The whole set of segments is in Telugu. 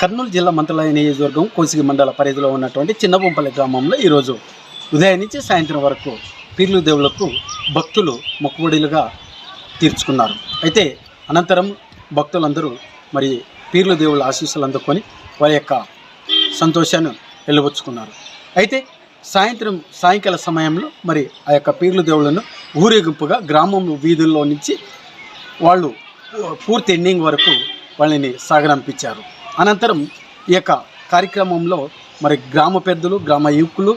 కర్నూలు జిల్లా మంత్రాలయ నియోజకవర్గం కోసిగి మండల పరిధిలో ఉన్నటువంటి చిన్నబొంపల్లి గ్రామంలో ఈరోజు ఉదయం నుంచి సాయంత్రం వరకు పీర్లు దేవులకు భక్తులు మొక్కుబడిలుగా తీర్చుకున్నారు. అయితే అనంతరం భక్తులందరూ మరి పీర్లు దేవుళ్ళ ఆశీస్సులు అందుకొని వారి యొక్క సంతోషాన్ని వెళ్ళవచ్చుకున్నారు అయితే సాయంత్రం సాయంకాల సమయంలో మరి ఆ యొక్క పీర్లు దేవుళ్ళను ఊరేగింపుగా గ్రామం వీధుల్లో నుంచి వాళ్ళు పూర్తి ఎండింగ్ వరకు వాళ్ళని సాగనంపించారు అనంతరం ఈ యొక్క కార్యక్రమంలో మరి గ్రామ పెద్దలు గ్రామ యువకులు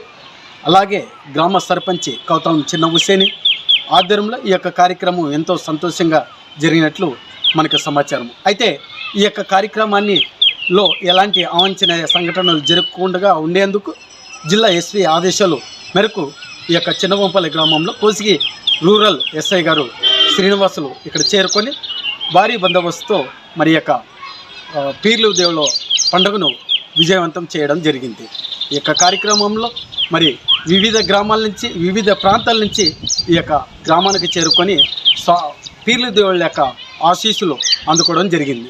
అలాగే గ్రామ సర్పంచి కౌతం చిన్న హుసేని ఆధ్వర్యంలో ఈ యొక్క కార్యక్రమం ఎంతో సంతోషంగా జరిగినట్లు మనకు సమాచారం. అయితే ఈ యొక్క కార్యక్రమాన్ని లో ఎలాంటి అవాంఛనీయ సంఘటనలు జరగకుండా ఉండేందుకు జిల్లా ఎస్పీ ఆదేశాలు మేరకు ఈ యొక్క చిన్నవంపల్లి గ్రామంలో కోసిగి రూరల్ ఎస్ఐ గారు శ్రీనివాసులు ఇక్కడ చేరుకొని భారీ బందోబస్తుతో మరి యొక్క పీర్లు దేవుల పండుగను విజయవంతం చేయడం జరిగింది. ఈ యొక్క కార్యక్రమంలో మరి వివిధ గ్రామాల నుంచి వివిధ ప్రాంతాల నుంచి ఈ యొక్క గ్రామానికి చేరుకొని స్వా పీర్లు దేవుళ్ళ యొక్క ఆశీస్సులు అందుకోవడం జరిగింది.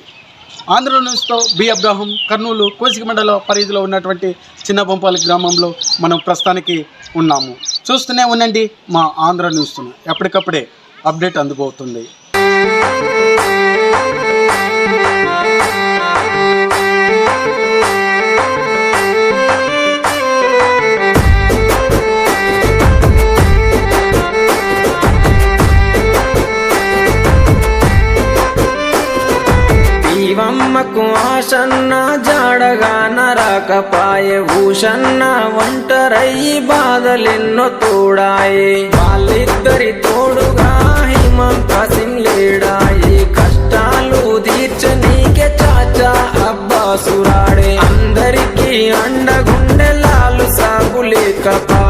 ఆంధ్ర న్యూస్తో బి. అబ్రాహం కర్నూలు కోసిక మండల పరిధిలో ఉన్నటువంటి చిన్నబొంపాలి గ్రామంలో మనం ప్రస్తుతానికి ఉన్నాము. చూస్తూనే ఉండండి మా ఆంధ్ర న్యూస్ను. ఎప్పటికప్పుడే అప్డేట్ అందుబోతుంది ఈవమ్మకు ఆసన్న జాడగా నరకపాయే భూషన్న ఒంటరయ్యి బాధలెన్నో తోడాయే. వాళ్ళిద్దరి తోడుగా హిమంత సింగ్ లేడాయి కష్టాలు తీర్చనీకే చాచా అబ్బా సురాడే. అందరికీ అండగుండెలాలు లాలు లేకపాయే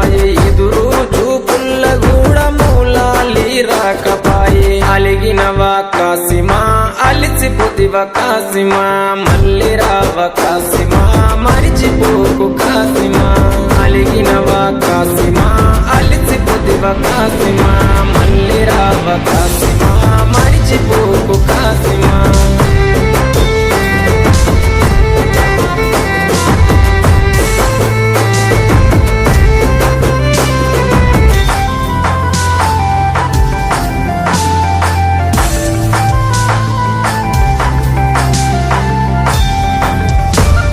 రావ కాసిమా మళ్ళీ రావ కాసిమా మరిచిపోకు కాసిమా అలిగినవా కాసిమా అలిసిపోతివ కాసిమా మళ్ళీ రావ కాసిమా మరిచిపోకు కాసిమా